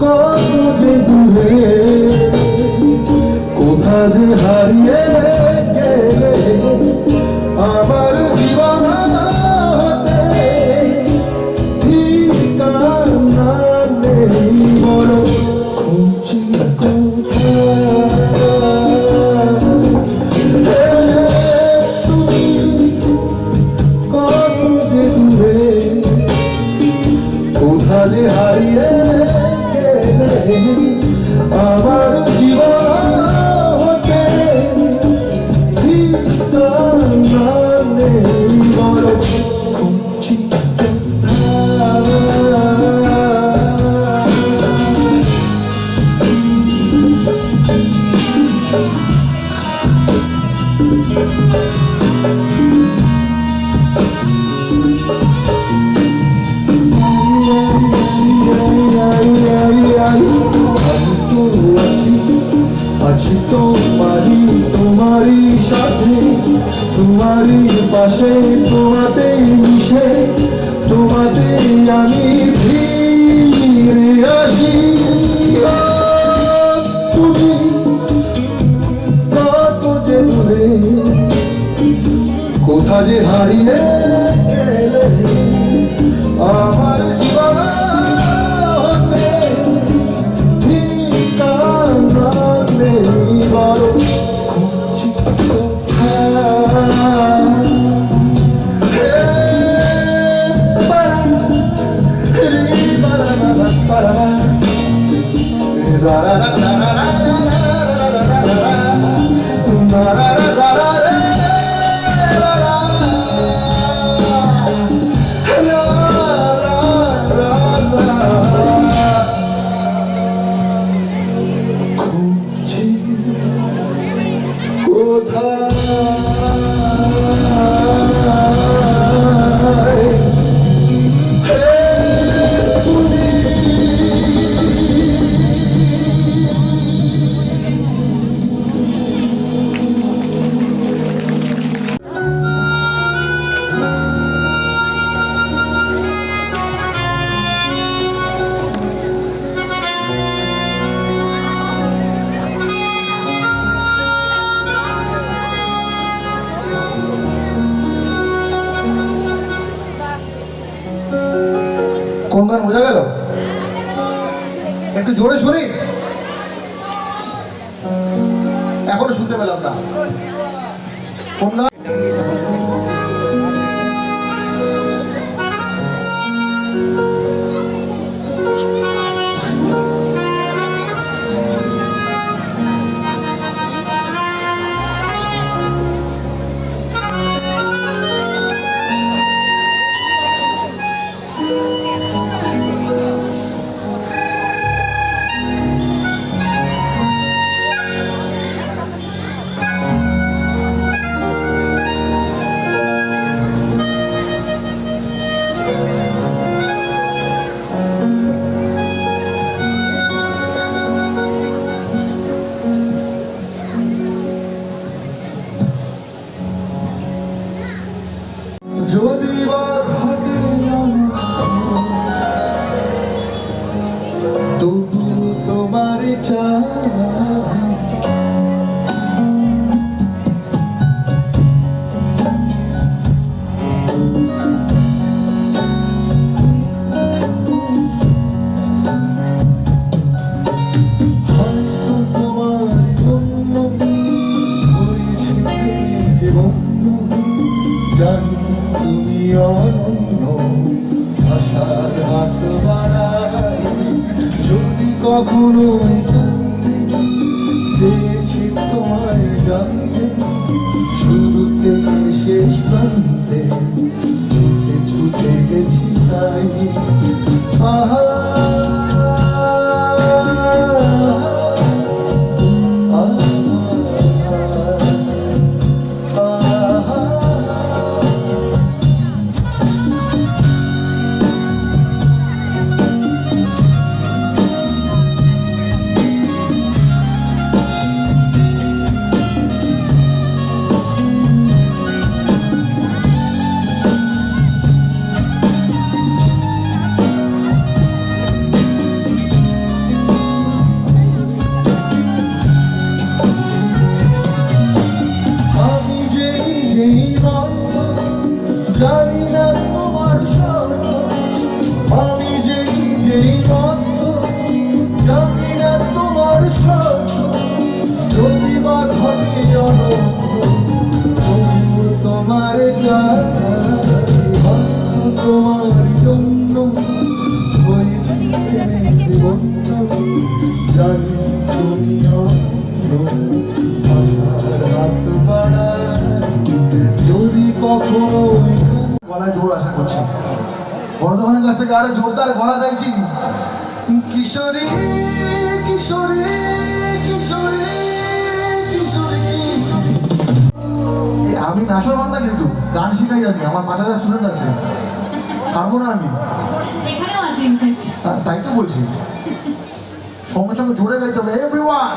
কত যে দূরে? কোথা যে achei একটু জোরে শুনি। এখনও শুনতে পেলাম না। যদি বা তোমায় জানতে চেয়েছি তোমায় জানতে শুরু থেকে শেষ ছুটে ছুটে গেছি তাই। আহা! যদি কখনো আশা করছি। বর্ধমানের কাছ থেকে আরও জোরদার গলা চাইছি কিশোরী কিশোরী কিশোরী কিশোরী। আমি নাচর বান্ধা কিন্তু, গান শিখাই আমি, আমার পাঁচ হাজার স্টুডেন্ট আছে। ছাড়বো না আমি। তাই তো বলছি। সঙ্গে সঙ্গে জুড়ে গাইতে হবে এভরিওয়ান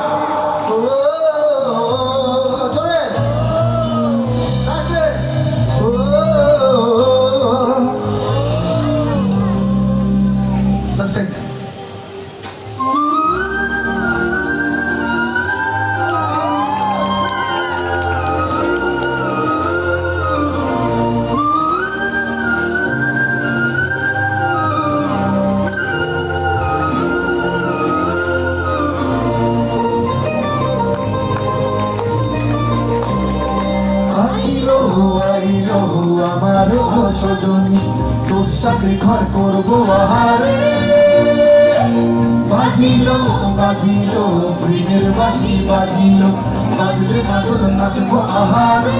চাঁদে ঘর করব আহারে। বাজিলো বাজিলো প্রেমের বাজি বাজিলো বাজলে বাদল নাচবো আহারে।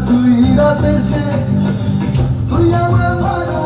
তুই রাতে সে তুই আমার ভালো